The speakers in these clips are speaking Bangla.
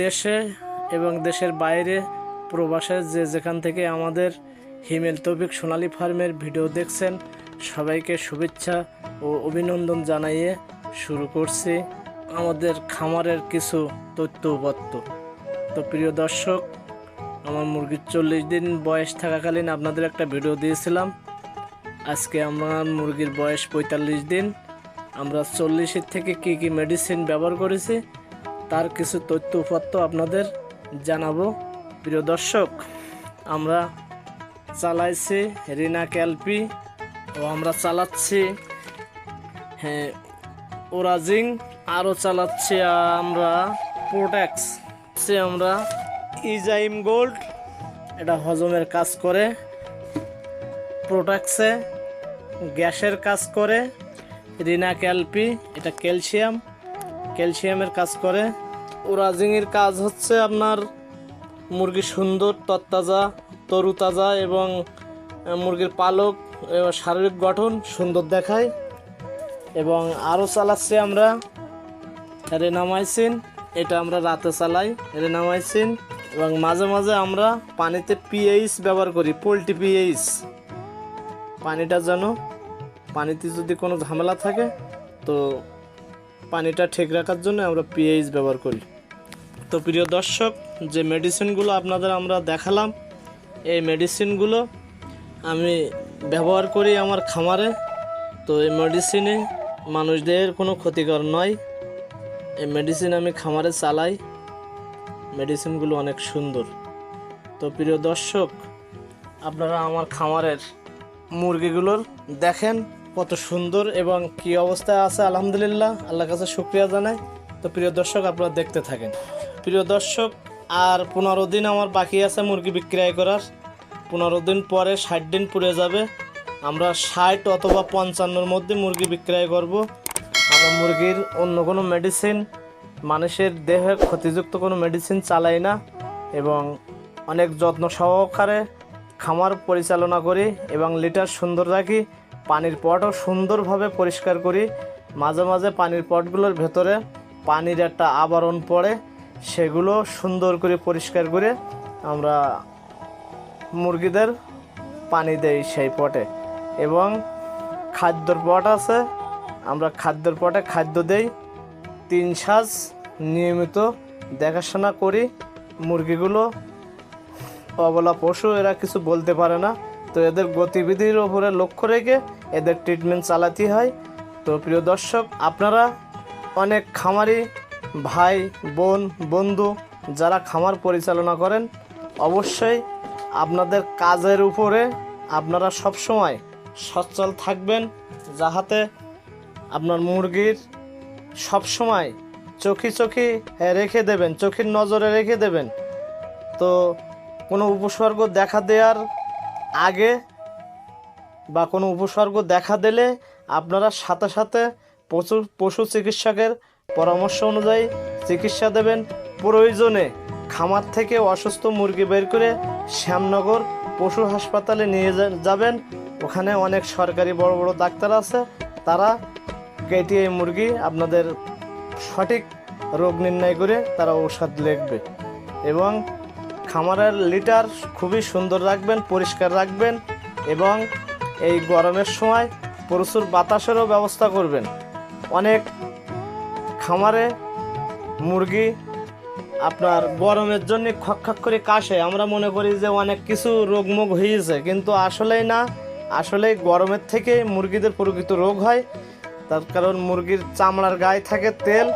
দেশে এবং দেশের বাইরে প্রবাসে যে যেখান থেকে আমাদের হিমেল তৌফিক সোনালী ফার্মের ভিডিও দেখছেন, সবাইকে শুভেচ্ছা ও অভিনন্দন জানাইয়ে শুরু করছি আমাদের খামারের কিছু তথ্য উপাত্ত তো প্রিয় দর্শক, আমার মুরগির চল্লিশ দিন বয়স থাকাকালীন আপনাদের একটা ভিডিও দিয়েছিলাম। আজকে আমার মুরগির বয়স পঁয়তাল্লিশ দিন। আমরা চল্লিশের থেকে কি কি মেডিসিন ব্যবহার করেছি, তার কিছু তথ্য উপাত্ত আপনাদের জানাব। প্রিয় দর্শক, আমরা চালাইছি রিনা ক্যালপি ও আমরা চালাচ্ছি হ্যাঁ ওরাজিং, আরও চালাচ্ছি আমরা প্রোট্যাক্স আমরা ইজাইম গোল্ড, এটা হজমের কাজ করে, প্রোটাক্সে গ্যাসের কাজ করে রিনা ক্যালপি, এটা ক্যালসিয়াম। ক্যালসিয়ামের কাজ করে। ওরাজিংয়ের কাজ হচ্ছে আপনার মুরগি সুন্দর তত্তাজা তরুতাজা এবং মুরগির পালক শারীরিক গঠন সুন্দর দেখায়। এবং আরও চালাচ্ছি আমরা রেনামাইসিন, এটা আমরা রাতে চালাই, রেনামাইসিন। এবং মাঝে মাঝে আমরা পানিতে পিএইচ ব্যবহার করি, পোলট্রি পিএইচ। পানিটা যেন পানিতে যদি কোনো ঝামেলা থাকে, তো পানিটা ঠিক রাখার জন্য আমরা পিএইচ ব্যবহার করি। তো প্রিয় দর্শক, যে মেডিসিনগুলো আপনাদের আমরা দেখালাম, এই মেডিসিনগুলো আমি ব্যবহার করি আমার খামারে। তো এই মেডিসিনে মানুষদের কোনো ক্ষতিকর নয়। এই মেডিসিন আমি খামারে চালাই। মেডিসিনগুলো অনেক সুন্দর। তো প্রিয় দর্শক, আপনারা আমার খামারের মুরগিগুলোর দেখেন। কত সুন্দর এবং কি অবস্থায় আছে, আলহামদুলিল্লাহ, আল্লাহর কাছে শুক্রিয়া জানাই। তো প্রিয় দর্শক, আপনারা দেখতে থাকেন। প্রিয় দর্শক, আর পনেরো দিন আমার বাকি আছে মুরগি বিক্রয় করার। পনেরো দিন পরে ষাট দিন পুড়ে যাবে। আমরা ষাট অথবা পঞ্চান্নর মধ্যে মুরগি বিক্রয় করব। আমরা মুরগির অন্য কোনো মেডিসিন মানুষের দেহে ক্ষতিযুক্ত কোনো মেডিসিন চালাই না এবং অনেক যত্ন সহকারে খামার পরিচালনা করি এবং লিটার সুন্দর রাখি। পানির পটও সুন্দরভাবে পরিষ্কার করি। মাঝে মাঝে পানির পটগুলোর ভেতরে পানির একটা আবরণ পড়ে, সেগুলো সুন্দর করে পরিষ্কার করে আমরা মুরগিদের পানি দেই সেই পটে। এবং খাদ্যর পট আছে, আমরা খাদ্যর পটে খাদ্য দেই। তিন সাজ নিয়মিত দেখাশোনা করি, মুরগিগুলো অবলা পশু, এরা কিছু বলতে পারে না। তো এদের গতিবিধির ওপরে লক্ষ্য রেখে এদের ট্রিটমেন্ট চালাতে হয়। তো প্রিয় দর্শক, আপনারা অনেক খামারি ভাই, বোন, বন্ধু যারা খামার পরিচালনা করেন, অবশ্যই আপনাদের কাজের উপরে আপনারা সবসময় সচ্ছল থাকবেন, যাহাতে আপনার মুরগির সবসময় চোখি চোখি রেখে দেবেন, চোখের নজরে রেখে দেবেন। তো কোনো উপসর্গ দেখা দেওয়ার আগে বা কোনো উপসর্গ দেখা দিলে আপনারা সাথে সাথে পশু পশু চিকিৎসকের পরামর্শ অনুযায়ী চিকিৎসা দেবেন। প্রয়োজনে খামার থেকে অসুস্থ মুরগি বের করে শ্যামনগর পশু হাসপাতালে নিয়ে যাবেন। ওখানে অনেক সরকারি বড় বড় ডাক্তার আছে। তারা কেটে এই মুরগি আপনাদের সঠিক রোগ নির্ণয় করে তারা ঔষধ লিখবে। এবং খামারের লিটার খুবই সুন্দর রাখবেন, পরিষ্কার রাখবেন এবং এই গরমের সময় প্রচুর বাতাসেরও ব্যবস্থা করবেন। অনেক খামারে মুরগি আপনার গরমের জন্য খক খক করে কাশে। আমরা মনে করি যে অনেক কিছু রোগমোগ হয়েছে কিন্তু আসলেই না। আসলেই গরমের থেকে মুরগিদের প্রকৃত রোগ হয়। তার কারণ মুরগির চামড়ার গায়ে থাকে তেল,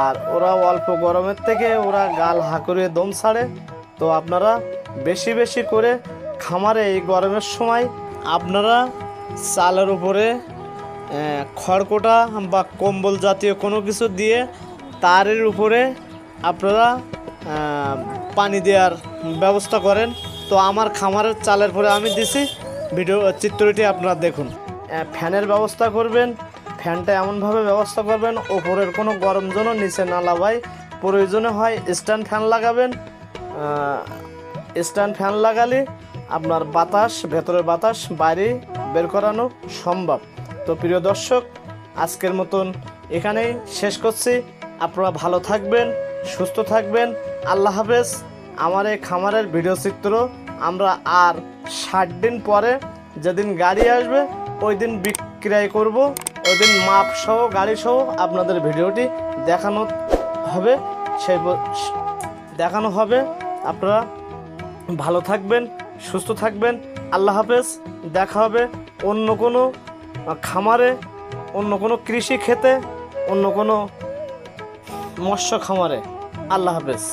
আর ওরা অল্প গরমের থেকে ওরা গাল হাঁকুড়িয়ে দম ছাড়ে। তো আপনারা বেশি বেশি করে খামারে এই গরমের সময় আপনারা চালের উপরে খড়কোটা বা কম্বল জাতীয় কোনো কিছু দিয়ে তারের উপরে আপনারা পানি দেওয়ার ব্যবস্থা করেন। তো আমার খামারের চালের পরে আমি দিছি। ভিডিও, চিত্রটি আপনারা দেখুন। ফ্যানের ব্যবস্থা করবেন। ফ্যানটা এমনভাবে ব্যবস্থা করবেন, ওপরের কোনো গরম যেন নিচে না লাগায়। প্রয়োজনে হয় স্ট্যান্ড ফ্যান লাগাবেন। স্ট্যান্ড ফ্যান লাগালে আপনার বাতাস, ভেতরের বাতাস, বাইরে বের করানো সম্ভব। তো প্রিয় দর্শক, আজকের মতন এখানেই শেষ করছি। আপনারা ভালো থাকবেন, সুস্থ থাকবেন। আল্লাহ হাফেজ। আমার এই খামারের ভিডিও চিত্র আমরা আর ষাট দিন পরে যেদিন গাড়ি আসবে, ওই দিন বিক্রয় করব। ওই দিন মাপ সহ, গাড়ি সহ আপনাদের ভিডিওটি দেখানো হবে। সেই দেখানো হবে। আপনারা ভালো থাকবেন, সুস্থ থাকবেন। আল্লাহ হাফেজ, দেখা হবে অন্য কোনো খামারে, অন্য কোনো কৃষি খেতে অন্য কোনো মৎস্য খামারে। আল্লাহ হাফেজ।